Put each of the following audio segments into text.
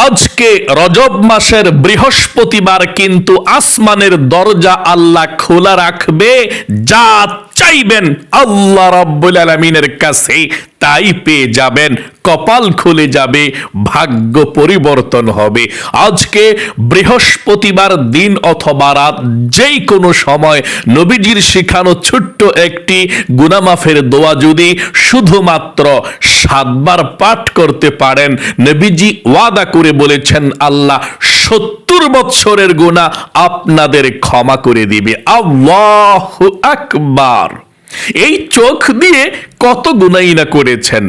আজকে রজব মাসের বৃহস্পতিবার কিন্তু আসমানের দরজা আল্লাহ খোলা রাখবে যা চাইবেন। আল্লাহ রাব্বুল আলামিনের কাছে তাই পেয়ে যাবেন। কপাল খুলে যাবে, ভাগ্য পরিবর্তন হবে। আজকে বৃহস্পতিবার দিন অথবা রাত যেই কোনো সময় নবীজির শিখানো ছোট্ট একটি গুনামাফের দোয়া যদি শুধুমাত্র সাতবার পাঠ করতে পারেন, নবীজি ওয়াদা করে বলেছেন, আল্লাহ সত্তর বৎসরের গুণা আপনাদের ক্ষমা করে দিবে। আল্লাহ আকবার। এই চোখ দিয়ে কত গুনাই না করেছেন।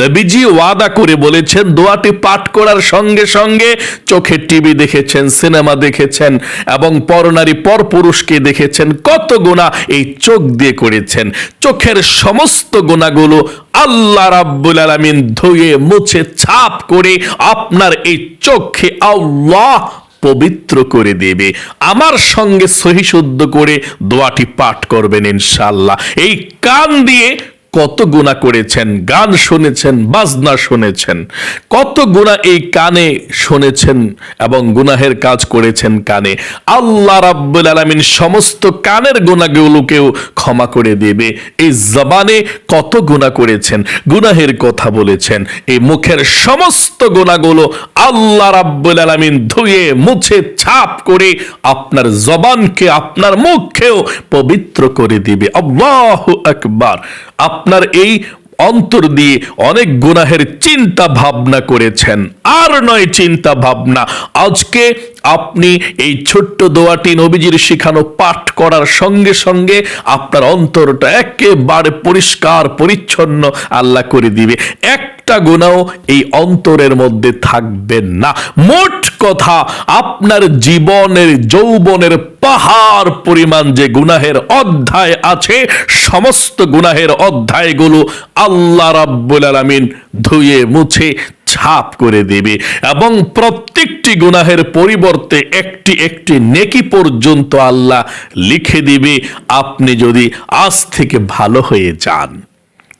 নবীজি ওয়াদা করে বলেছেন, দোয়াটি পাঠ করার সঙ্গে সঙ্গে চোখে টিভি দেখেছেন, সিনেমা দেখেছেন এবং পরনারী পরপুরুষকে দেখেছেন। কত গুণা এই চোখ দিয়ে করেছেন। চোখের সমস্ত গুণাগুলো আল্লাহ রাব্বুল আলামিন ধুয়ে, মুছে, ছাপ করে আপনার এই চোখে আল্লাহ পবিত্র করে দেবে। আমার সঙ্গে সহি শুদ্ধ করে দোয়াটি পাঠ করবেন ইনশাল্লাহ এই কান দিয়ে কত গুণা করেছেন, গান শুনেছেন, বাজনা শুনেছেন, কত গুণা এই কানে শুনেছেন এবং গুনাহের কাজ করেছেন কানে। আল্লাহ রাব্বুল আলামিন সমস্ত কানের গুণাগুলোকেও ক্ষমা করে দেবে। এই জবানে কত গুণা করেছেন, গুনাহের কথা বলেছেন। এই মুখের সমস্ত গুণাগুলো আল্লাহ রাব্বুল আলামিন ধুয়ে, মুছে, ছাপ করে আপনার জবানকে, আপনার মুখকেও পবিত্র করে দিবে। আল্লাহু আকবার। আপনার এই অন্তর দিয়ে অনেক গুনাহের চিন্তা ভাবনা করেছেন। আর নয় চিন্তা ভাবনা। আজকে আপনি এই ছোট্ট দোয়াটি নবীজির শিখানো পাঠ করার সঙ্গে সঙ্গে আপনার অন্তরটা একেবারে পরিষ্কার, পরিচ্ছন্ন আল্লাহ করে দিবে। একটা গুণাও এই অন্তরের মধ্যে থাকবে না। মোট কথা, আপনার জীবনের, যৌবনের পাহাড় পরিমাণ যে গুনাহের অধ্যায় আছে, সমস্ত গুনাহের অধ্যায়গুলো আল্লাহ রাব্বুল আলামিন ধুয়ে মুছে ছাপ করে দেবে এবং প্রত্যেকটি গুনাহের পরিবর্তে একটি একটি নেকি পর্যন্ত আল্লাহ লিখে দিবে। আপনি যদি আজ থেকে ভালো হয়ে যান।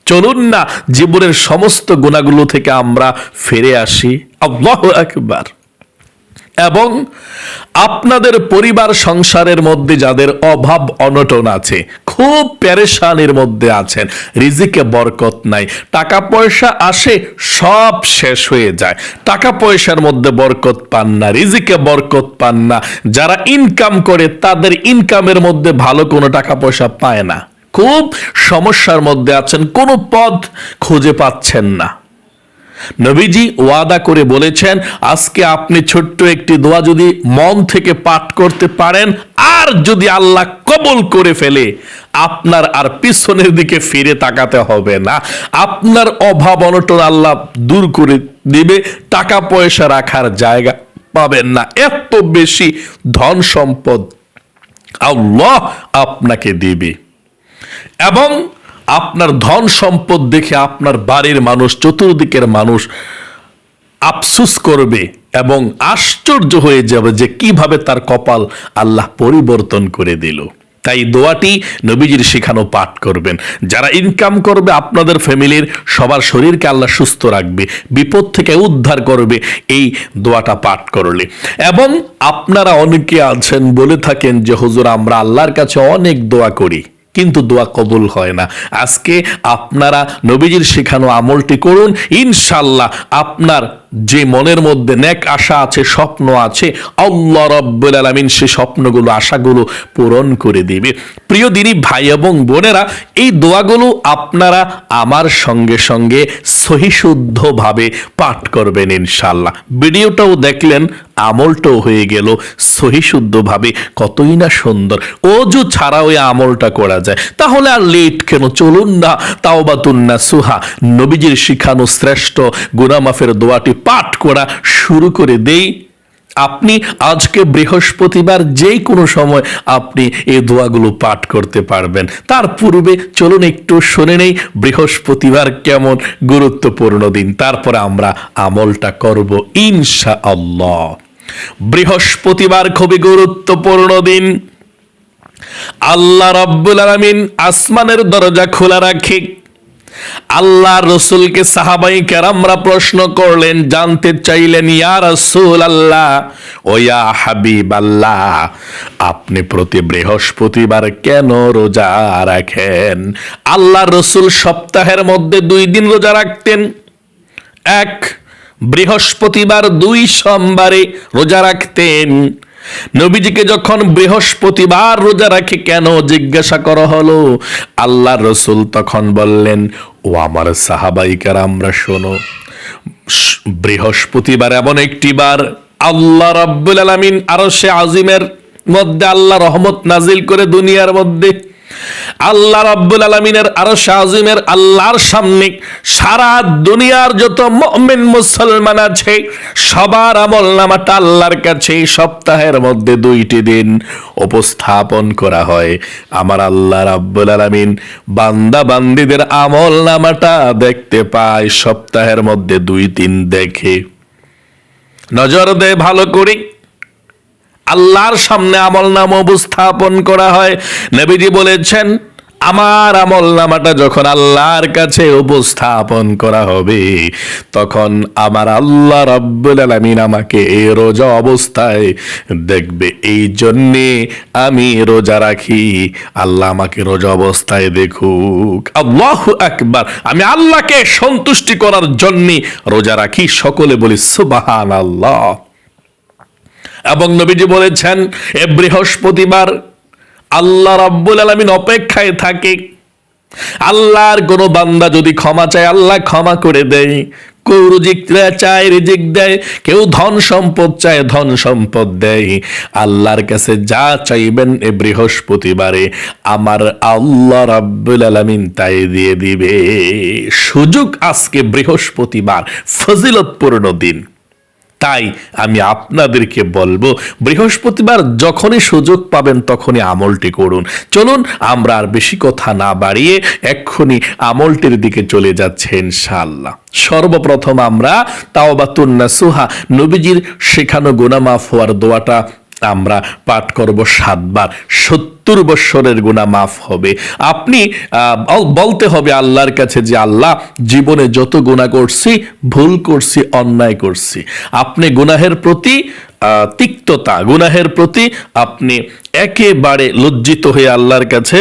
চলুন না, জীবনের সমস্ত গুণাগুলো থেকে আমরা ফিরে আসি। আল্লাহ একবার এবং আপনাদের পরিবার সংসারের মধ্যে যাদের অভাব অনটন আছে, খুব প্যারেশানির মধ্যে আছেন, রিজিকে বরকত নাই, টাকা পয়সা আসে, সব শেষ হয়ে যায়। টাকা পয়সার মধ্যে বরকত পান না, রিজিকে বরকত পান না। যারা ইনকাম করে, তাদের ইনকামের মধ্যে ভালো কোনো টাকা পয়সা পায় না। খুব সমস্যার মধ্যে আছেন, কোনো পথ খুঁজে পাচ্ছেন না। নবীজি ওয়াদা করে বলেছেন, আজকে আপনি ছোট্ট একটি দোয়া যদি মন থেকে পাঠ করতে পারেন, আর যদি আল্লাহ কবল করে ফেলে, আপনার আর পিছনের দিকে ফিরে তাকাতে হবে না। আপনার অভাব অনটন আল্লাহ দূর করে দিবে, টাকা পয়সা রাখার জায়গা পাবেন না। এত বেশি ধন সম্পদ আল্লাহ আপনাকে দেবে। এবং আপনার ধন সম্পদ দেখে আপনার বাড়ির মানুষ, চতুর্দিকের মানুষ আফসুস করবে এবং আশ্চর্য হয়ে যাবে যে কীভাবে তার কপাল আল্লাহ পরিবর্তন করে দিল। তাই দোয়াটি নবীজির শেখানো পাঠ করবেন। যারা ইনকাম করবে, আপনাদের ফ্যামিলির সবার শরীরকে আল্লাহ সুস্থ রাখবে, বিপদ থেকে উদ্ধার করবে, এই দোয়াটা পাঠ করলে। এবং আপনারা অনেকে আছেন, বলে থাকেন যে, হুজুর, আমরা আল্লাহর কাছে অনেক দোয়া করি। কিন্তু দোয়া কবুল হয় না। আজকে আপনারা নবীজির শেখানো আমলটি করুন ইনশাল্লাহ আপনার যে মনের মধ্যে নেক আশা আছে, স্বপ্ন আছে, আল্লাহ রব্বুল আলামিন সে স্বপ্নগুলো, আশাগুলো পূরণ করে দিবে। প্রিয় দিনী ভাই এবং বোনেরা, এই দোয়াগুলো আপনারা আমার সঙ্গে সঙ্গে সহিশুদ্ধভাবে পাঠ করবেন ইনশাল্লাহ ভিডিওটাও দেখলেন, আমলটাও হয়ে গেল, সহিশুদ্ধভাবে, কতই না সুন্দর। অজু ছাড়া ওই আমলটা করা যায়। তাহলে আর লেট কেন? চলুন না তাওবাতুন্না সুহা নবীজির শিখানো শ্রেষ্ঠ গুনামাফের দোয়াটি পাঠ করা শুরু করে দেই। আপনি আজকে বৃহস্পতিবার যে কোনো সময় আপনি এই দোয়াগুলো পাঠ করতে পারবেন। তার পূর্বে চলুন একটু শুনে নেই বৃহস্পতিবার কেমন গুরুত্বপূর্ণ দিন। তারপরে আমরা আমলটা করব ইনশা আল্লাহ বৃহস্পতিবার খুবই গুরুত্বপূর্ণ দিন। আল্লাহ রাব্বুল আলামিন আসমানের দরজা খোলা রাখে। আল্লাহ রসুলকে সাহাবাই কেরামরা প্রশ্ন করলেন, জানতে চাইলেন, ইয়া রসুল আল্লাহ ও ইয়া হাবিব আল্লাহ আপনি প্রতি বৃহস্পতিবার কেন রোজা রাখেন? আল্লাহ রসুল সপ্তাহের মধ্যে দুই দিন রোজা রাখতেন। এক, বৃহস্পতিবার দুই সোমবারে রোজা রাখতেন। নবীজিকে যখন বৃহস্পতিবার রোজা রাখে, কেন জিজ্ঞাসা করা হলো? আল্লাহ রসুল তখন বললেন, ও আমার সাহাবাইকার আমরা শোনো বৃহস্পতিবার এমন একটি বার আল্লাহ রাব্বুল আলমিন আরও সে আজিমের মধ্যে আল্লাহ রহমত নাজিল করে দুনিয়ার মধ্যে আল্লাহ রাব্বুল আলমিনের আরও শাহজিমের আল্লাহর সামনে সারা দুনিয়ার যত মুমিন মুসলমান আছে, সবার আমল নামাটা আল্লাহর কাছে সপ্তাহের মধ্যে দুইটি দিন উপস্থাপন করা হয়। আমার আল্লাহ রাব্বুল আলামিন বান্দা বান্দিদের আমল নামাটা দেখতে পায়, সপ্তাহের মধ্যে দুই তিন দেখে। নজর দেয় ভালো করে। আল্লাহর সামনে আমল নাম উপস্থাপন করা হয়। নবীজি বলেছেন, আমার আমল নামাটা যখন আল্লাহর কাছে উপস্থাপন করা হবে, তখন আমার আল্লাহ রব্বুল আলামিন আমাকে এই রোজা অবস্থায় দেখবে। এই জন্যে আমি রোজা রাখি। আল্লাহ আমাকে রোজা অবস্থায় দেখুক। আল্লাহ আকবার। আমি আল্লাহকে সন্তুষ্টি করার জন্যে রোজা রাখি। সকলে বলি সুবাহান আল্লাহ এবং নবীজি বলেছেন, এ বৃহস্পতিবার আল্লাহ রাব্বুল আলামিন অপেক্ষায় থাকে। আল্লাহর কোনো বান্দা যদি ক্ষমা চায়, আল্লাহ ক্ষমা করে দেয়। কেউ রুজিক চায় রিজিক দেয়। কেউ ধন সম্পদ চায়, ধন সম্পদ দেয়। আল্লাহর কাছে যা চাইবেন এ বৃহস্পতিবারে আমার আল্লাহ রাব্বুল আলামিন তাই দিয়ে দিবে। সুযোগ আজকে বৃহস্পতিবার, ফজিলতপূর্ণ দিন। তাই আমি আপনাদেরকে বলব, বৃহস্পতিবার যখনই সুযোগ পাবেন তখনই আমলটি করুন। চলুন আমরা আর বেশি কথা না বাড়িয়ে এক্ষুনি আমলটির দিকে চলে যাচ্ছে ইনশাআল্লাহ। সর্বপ্রথম আমরা তাওবাতুন্না সুহা নবীজির শেখানো গুনাহ মাফ হওয়ার দোয়াটা আমরা পাঠ করব সাতবার। সত্তর বৎসরের গুণা মাফ হবে। আপনি বলতে হবে আল্লাহর কাছে যে, আল্লাহ, জীবনে যত গুণা করছি, ভুল করছি, অন্যায় করছি। আপনি গুনাহের প্রতি তিক্ততা, গুনাহের প্রতি আপনি একেবারে লজ্জিত হয়ে আল্লাহর কাছে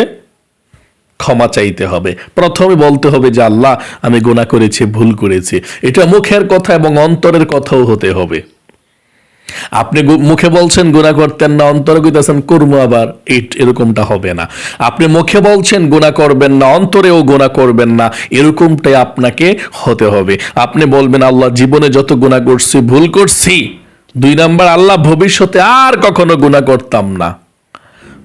ক্ষমা চাইতে হবে। প্রথমে বলতে হবে যে, আল্লাহ, আমি গুনাহ করেছি, ভুল করেছি। এটা মুখের কথা এবং অন্তরের কথাও হতে হবে। আপনি মুখে বলছেন গুণা করতেন না, অন্তরে কইতেছেন, কর্ম আবার। এরকমটা হবে না। আপনি মুখে বলছেন গুণা করবেন না, অন্তরেও গুণা করবেন না, এরকমটাই আপনাকে হতে হবে। আপনি বলবেন, আল্লাহ, জীবনে যত গুণা করছি, ভুল করছি, দুই নাম্বার আল্লাহ ভবিষ্যতে আর কখনো গুণা করতাম না।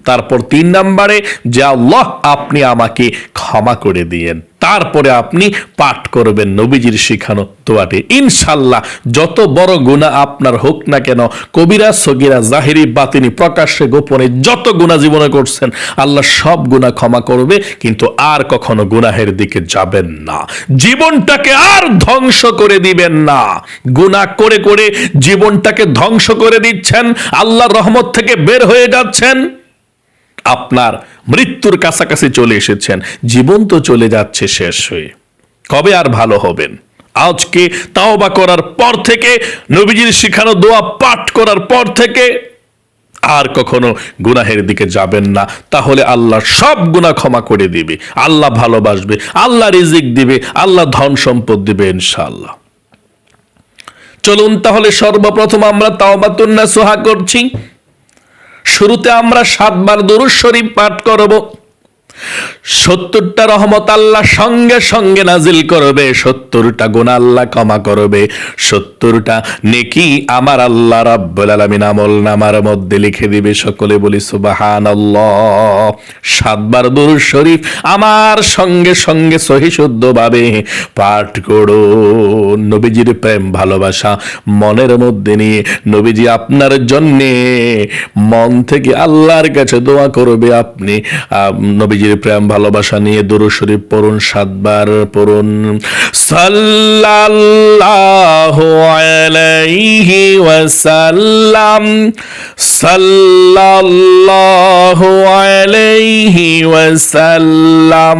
তারপর তিন নম্বরে, যে আল্লাহ আপনি আমাকে ক্ষমা করে দিয়েন। তারপরে আপনি পাঠ করবেন নবীজির শিখানো দোয়াটি। ইনশাল্লাহ যত বড় গুণা আপনার হোক না কেন, কবিরা, সগিরা, জাহিরি, বাতিনি, প্রকাশ্যে, গোপনে যত গুণা জীবনে করছেন, আল্লাহ সব গুণা ক্ষমা করবে, কিন্তু আর কখনো গুনাহের দিকে যাবেন না। জীবনটাকে আর ধ্বংস করে দিবেন না। গুনাহ করে করে জীবনটাকে ধ্বংস করে দিচ্ছেন, আল্লাহর রহমত থেকে বের হয়ে যাচ্ছেন। আপনার মৃত্যুর কাছাকাছি চলে এসেছেন। জীবন তো চলে যাচ্ছে শেষ হয়ে। কবে আর ভালো হবেন? আজকে তাওবা করার পর থেকে, নবীজির শিখানো দোয়া পাঠ করার পর থেকে আর কখনো গুনাহের দিকে যাবেন না। তাহলে আল্লাহ সব গুনাহ ক্ষমা করে দিবে। আল্লাহ ভালোবাসবে, আল্লাহ রিজিক দিবে, আল্লাহ ধন সম্পদ দিবে ইনশাআল্লাহ। চলুন তাহলে সর্বপ্রথম আমরা তাওবাতুন্না সোহা করছি। শুরুতে আমরা সাতবার দরুদ শরীফ পাঠ করব। সত্তরটা রহমত আল্লাহ সঙ্গে সঙ্গে নাজিল করবে, সত্তরটা গুণ আল্লাহ ক্ষমা করবে, সত্তরটা নেকি আমার আল্লাহ রাব্বুল আলামিন আমল নামার মধ্যে লিখে দিবে সকলে বলি সুবহানাল্লাহ। সাতবার দরুদ শরীফ আমার সঙ্গে সঙ্গে সহি শুদ্ধভাবে পাঠ করো। নবীজির প্রেম, ভালোবাসা মনের মধ্যে নিয়ে, নবীজি আপনার জন্যে মন থেকে আল্লাহর কাছে দোয়া করবে আপনি। নবীজির প্রেম ভালোবাসা নিয়ে দুরু শরীফ পড়ুন সাতবার পড়ুন। সাল্লাল্লাহু আলাইহি ওয়াসাল্লাম আলাইহি ওয়াসাল্লাম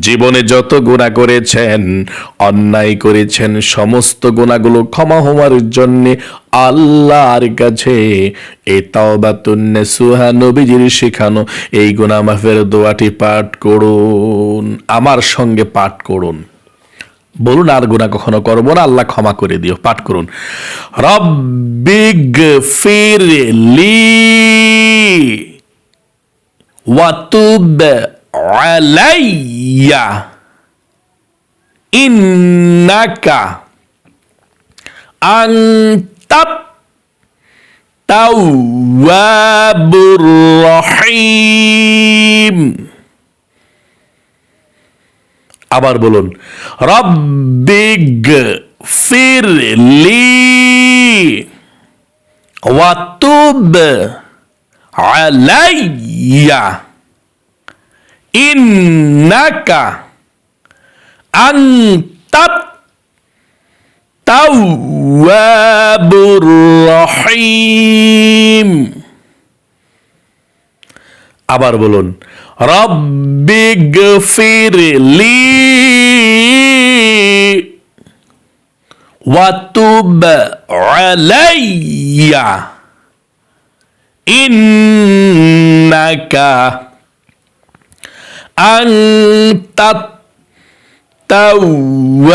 জীবনে যত গুণা করেছেন, অন্যায় করেছেন, সমস্ত গুণাগুলো ক্ষমা হওয়ার জন্য আল্লাহর কাছে এই তাওবাতুন্নে সুহা নবীজির শেখানো এই মাফের দোয়াটি পাঠ করুন, আমার সঙ্গে পাঠ করুন। বলুন, আর গুণা কখনো করব না, আল্লাহ ক্ষমা করে দিও, পাঠ করুন। রব্বিগ ফিরলি ওয়াতুব আলাইয়া ইন্নাকা আনতাত তাওয়াবুর রহিম আবার বলুন রব্বিগ ফিরলি ওয়াতুব আলাইয়া। ইন্নাকা আনতাত তাওয়াবুর রহিম আবার বলুন রব্বিগ ফিরলি ওয়াতুব আলাইয়া ইন্নাকা আনতাত তাওয়াবুর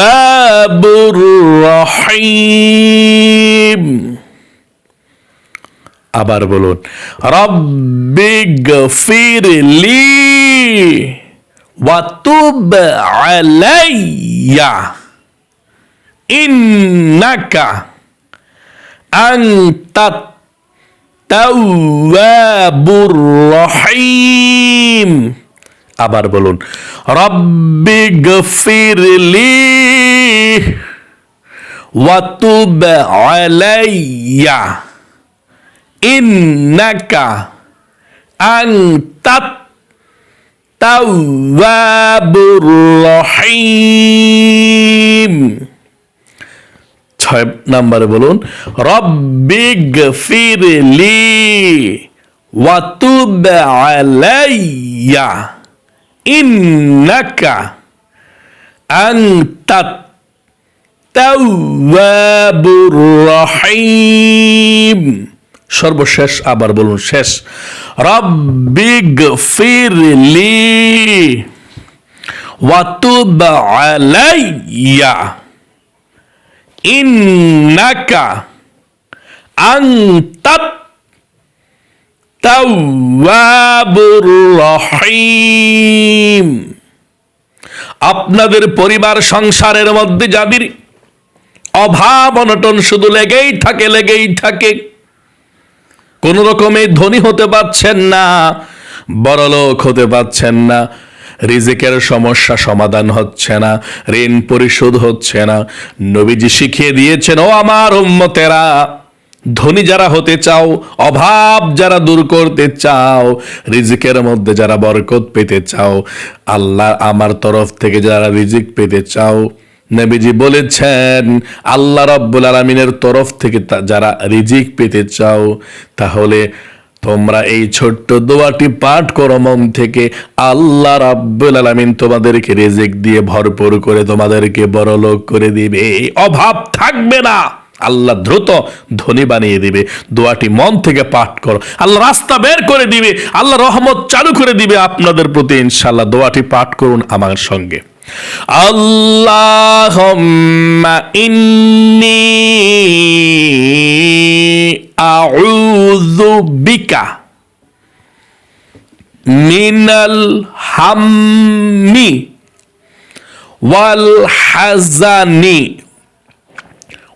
রহিম আবার বলুন রব্বিগ ফিরলি ওয়াতুব আলাইয়া ইন্নাকা আনতাত তাওয়াবুর রহিম আবার বলুন, রব্বি গফিরলি ওয়াতুব আলাইয়া, ইন্নাকা আনতাত তাওয়াবুর রহিম। ছয় নম্বরে বলুন, রব্বি গফিরলি ওয়াতুব আলাইয়া। ইন্নাকা আনতাত তাওয়াবুর রহিম সর্বশেষ আবার বলুন শেষ। রব্বিগ ফিরলি ওয়াতুব আলাইয়া। ইন্নাকা আনতাত তাওয়াবুর রহিম আপনাদের পরিবার সংসারের মধ্যে যাদের অভাব, অনটন শুধু লেগেই থাকে লেগেই থাকে, কোন রকমে ধনী হতে পারছেন না বড়লোক হতে পারছেন না, রিজিকের সমস্যা সমাধান হচ্ছে না, ঋণ পরিশোধ হচ্ছে না, নবীজি শিখিয়ে দিয়েছেন, ও আমার উম্মতেরা ধনী যারা হতে চাও, অভাব যারা দূর করতে চাও, রিজিকের মধ্যে যারা বরকত পেতে চাও, আল্লাহ আমার তরফ থেকে যারা রিজিক পেতে চাও, নবীজি বলেছেন, আল্লাহ রব্বুল আলমিনের তরফ থেকে যারা রিজিক পেতে চাও, তাহলে তোমরা এই ছোট্ট দোয়াটি পাঠ করো মন থেকে, আল্লাহ রাব্বুল আলামিন তোমাদেরকে রিজিক দিয়ে ভরপুর করে তোমাদেরকে বড়লোক করে দিবে অভাব থাকবে না। আল্লাহ দ্রুত ধনী বানিয়ে দিবে। দোয়াটি মন থেকে পাঠ করো। আল্লাহ রাস্তা বের করে দিবে। আল্লাহ রহমত চালু করে দিবে আপনাদের প্রতি ইনশাল্লাহ দোয়াটি পাঠ করুন আমার সঙ্গে। আল্লাহুম্মা ইন্নী বিকা মিনাল হাম্মি ওয়াল হাজানি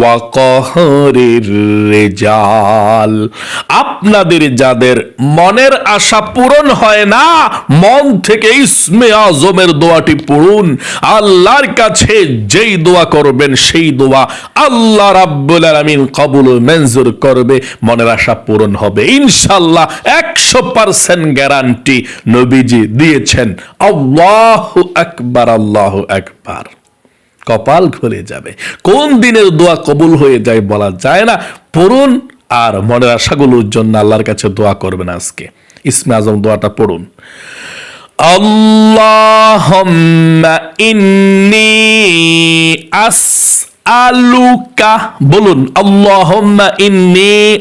ওয়াকহরের রেজাল। আপনাদের যাদের মনের আশা পূরণ হয় না, মন থেকে ইসমে আজমের দোয়াটি পড়ুন। আল্লাহর কাছে যেই দোয়া করবেন, সেই দোয়া আল্লাহ রাব্বুল আলামিন কবুল মঞ্জুর করবে, মনের আশা পূরণ হবে। ইনশাল্লাহ একশো পার্সেন্ট গ্যারান্টি নবীজি দিয়েছেন। আল্লাহু আকবার আল্লাহু আকবার। কপাল খুলে যাবে। কোন দিনের দোয়া কবুল হয়ে যায় বলা যায় না। পড়ুন আর মনের আশাগুলোর জন্য আল্লাহর কাছে দোয়া করবেন আজকে। ইসমে আজম দোয়াটা পড়ুন। ইন্নি আসআলুকা। বলুন, আল্লাহুম্মা ইন্নি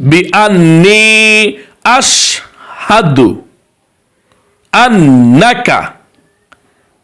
বিআন্নি আশহাদু আন্নাকা।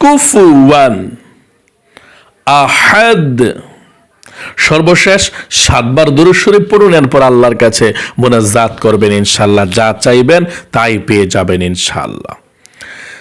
কুফুয়ান আহাদ। সর্বশেষ সাতবার দুরুদ শরীফ পড়ুন, এরপর আল্লাহর কাছে মোনাজাত করবেন ইনশাল্লাহ যা চাইবেন তাই পেয়ে যাবেন ইনশাল্লাহ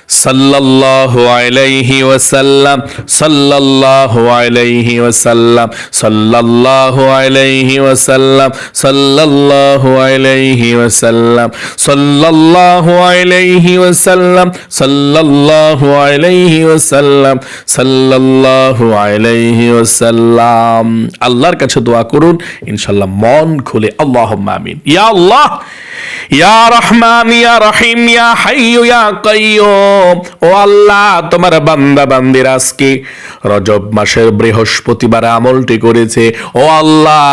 সাল্লাল্লাহু আলাইহি ওয়াসাল্লাম, সাল্লাল্লাহু আলাইহি ওয়াসাল্লাম, সাল্লাল্লাহু আলাইহি ওয়াসাল্লাম, সাল্লাল্লাহু আলাইহি ওয়াসাল্লাম, সাল্লাল্লাহু আলাইহি ওয়াসাল্লাম, সাল্লাল্লাহু আলাইহি ওয়াসাল্লাম, সাল্লাল্লাহু আলাইহি ওয়াসাল্লাম। আল্লাহর কাছে দোয়া করুন, ইনশাআল্লাহ মন খুলে আল্লাহুম্মা আমিন। ইয়া আল্লাহ, ইয়া রহমান, ইয়া রহিম, ইয়া হাইয়ু, ইয়া ও আল্লাহ, তোমার বান্দা বান্দির আজকে রজব মাসের বৃহস্পতিবার আমলটি করেছে। ও আল্লাহ,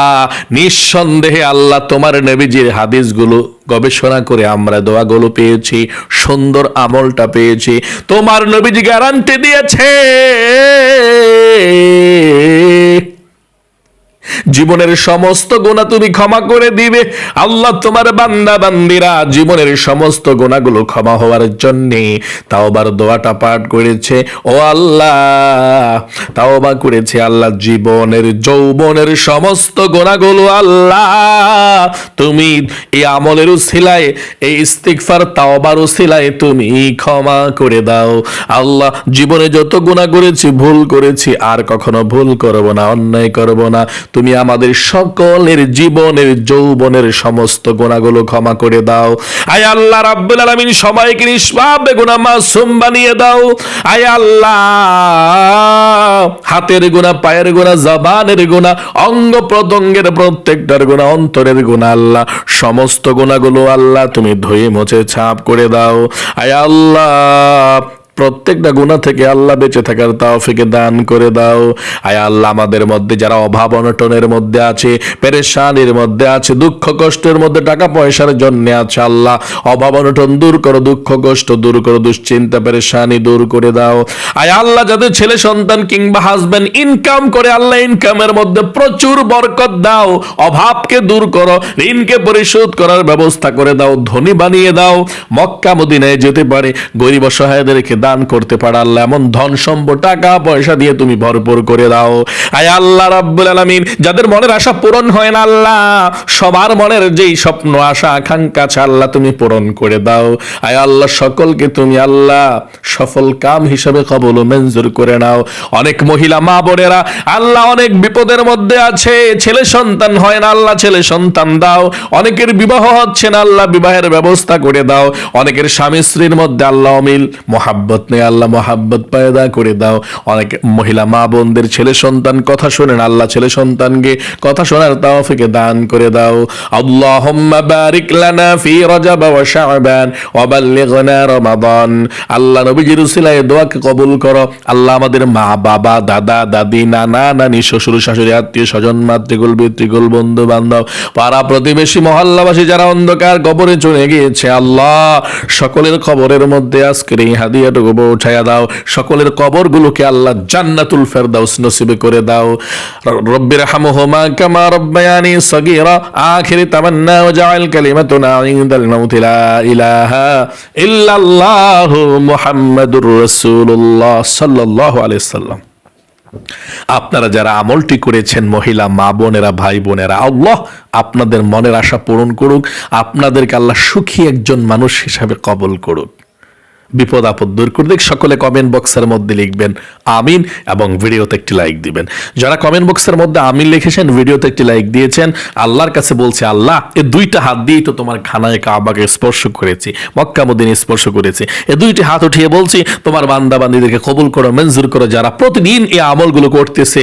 নিঃসন্দেহে আল্লাহ তোমার নবীজির হাদিসগুলো গবেষণা করে আমরা দোয়াগুলো পেয়েছি, সুন্দর আমলটা পেয়েছি। তোমার নবীজি গ্যারান্টি দিয়েছে। জীবনের সমস্ত গোনা তুমি ক্ষমা করে দিবে। আল্লাহ তোমার বান্দা, বান্দিরা, জীবনের সমস্ত গোনাগুলো ক্ষমা হওয়ার জন্য তাওবার দোয়াটা পাঠ করেছে। ও আল্লাহ, তাওবা করেছে আল্লাহ জীবনের, যৌবনের সমস্ত গোনাগুলো আল্লাহ। তুমি এই আমলের উসিলায়, এই ইস্তিগফার তাওবার উসিলায় তুমি ক্ষমা করে দাও। আল্লাহ জীবনে যত গুণা করেছি, ভুল করেছি, আর কখনো ভুল করব না, অন্যায় করব না। তুমি আমাদের সকলের জীবনের, যৌবনের সমস্ত গোনাগুলো ক্ষমা করে দাও। আয় আল্লাহ রাব্বুল আলামিন সবাইকে নিষ্পাপে গুনাহ মাসুম বানিয়ে দাও। আয় আল্লাহ, হাতের গুণা পায়ের গুণা জবানের গুণা অঙ্গ প্রত্যঙ্গের প্রত্যেকটার গুণা অন্তরের গুণা আল্লাহ, সমস্ত গুণাগুলো আল্লাহ তুমি ধুয়ে মুছে ছাপ করে দাও। আয় আল্লাহ প্রত্যেকটা গুণা থেকে আল্লাহ বেঁচে থাকার তাওফিকে দান করে দাও। আয় আল্লাহ, আমাদের মধ্যে যারা অভাব অনটনের মধ্যে আছে, পেরেশানির মধ্যে আছে, দুঃখ কষ্টের মধ্যে টাকা পয়সার জন্য আছে, আল্লাহ, অভাব অনটন দূর করো, দুঃখ কষ্ট দূর করো, দুশ্চিন্তা, পেরেশানি দূর করে দাও। আয় আল্লাহ, যাদের ছেলে, সন্তান কিংবা হাজবেন্ড ইনকাম করে, আল্লাহ ইনকামের মধ্যে প্রচুর বরকত দাও। অভাবকে দূর করো, ঋণকে পরিশোধ করার ব্যবস্থা করে দাও, ধনী বানিয়ে দাও। মক্কা, মদিনায় যেতে পারে, গরিব অসহায়দের অসহায়দেরকে দান করতে পারে আল্লাহ। এমন ধন সম্পদ, টাকা, পয়সা দিয়ে তুমি ভরপুর করে দাও। আয় আল্লাহ রাব্বুল আলামিন, যাদের মনের আশা পূরণ হয় না আল্লাহ, সবার মনের যেই স্বপ্ন, আশা, আকাঙ্ক্ষা আছে আল্লাহ তুমি পূরণ করে দাও। আয় আল্লাহ, সকলকে তুমি আল্লাহ সফল কাম হিসাবে কবল মঞ্জুর করে নাও। অনেক মহিলা, মা বোনেরা, আল্লাহ অনেক বিপদের মধ্যে আছে, ছেলে সন্তান হয় না আল্লাহ, ছেলে সন্তান দাও। অনেকের বিবাহ হচ্ছে না আল্লাহ, বিবাহের ব্যবস্থা করে দাও। অনেকের স্বামী স্ত্রীর মধ্যে আল্লাহ অমিল, মোহাব্বত নেই, আল্লাহ মহাব্বত পায়দা করে দাও। অনেক মহিলা মা বোনদের ছেলে সন্তান কথা শোনেন, আল্লাহ ছেলে সন্তানকে কথা শোনার তাওফিকে দান করে দাও। আল্লাহ নবীজির উসিলায় দোয়াকে কবুল করো। আল্লাহ আমাদের মা, বাবা, দাদা, দাদি, নানা, নানি, শ্বশুর, শাশুড়ি, আত্মীয় স্বজন, মাতৃকুল, পিতৃকুল, বন্ধু বান্ধব, পাড়া প্রতিবেশী, মহল্লাবাসী যারা অন্ধকার কবরে চলে গিয়েছে, আল্লাহ সকলের কবরের মধ্যে আজকের এই হাদিয়াটুকু পৌঁছায়া দাও। সকলের কবরগুলোকে আল্লাহ জান্নাতুল ফেরদাউস নসিবে করে দাও। রব্বির কামা রব্বায়ানি আখির তামান্না ওয়াজআল কালিমাতুনা ইনদাল ইলাহা ইল্লাল্লাহ মুহাম্মাদুর রাসূলুল্লাহ সাল্লাল্লাহু আলাইহি সাল্লাম। আপনারা যারা আমলটি করেছেন, মহিলা, মা বোনেরা, ভাই বোনেরা, আল্লাহ আপনাদের মনের আশা পূরণ করুক। আপনাদেরকে আল্লাহ সুখী একজন মানুষ হিসাবে কবল করুক। বিপদ আপদ দূর করে দিক সকলে কমেন্ট বক্সের মধ্যে লিখবেন, আমিন, এবং ভিডিওতে একটি লাইক দিবেন। যারা কমেন্ট বক্সের মধ্যে আমিন লিখেছেন ভিডিওতে একটি লাইক দিয়েছেন, আল্লাহর কাছে বলছে, আল্লাহ, এ দুইটা হাত দিয়েই তো তোমার খানায় কাবাকে স্পর্শ করেছি, মক্কা মদিনে স্পর্শ করেছি। এ দুইটি হাত উঠিয়ে বলছি, তোমার বান্দা বান্দিদেরকে কবুল করো, মঞ্জুর করো, যারা প্রতিদিন এই আমলগুলো করতেছে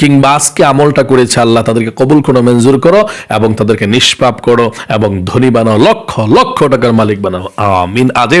কিংবা আজকে আমলটা করেছে, আল্লাহ তাদেরকে কবুল করো, মঞ্জুর করো, এবং তাদেরকে নিষ্পাপ করো, এবং ধনী বানাও, লক্ষ লক্ষ টাকার মালিক বানাও। আমিন, আজ এ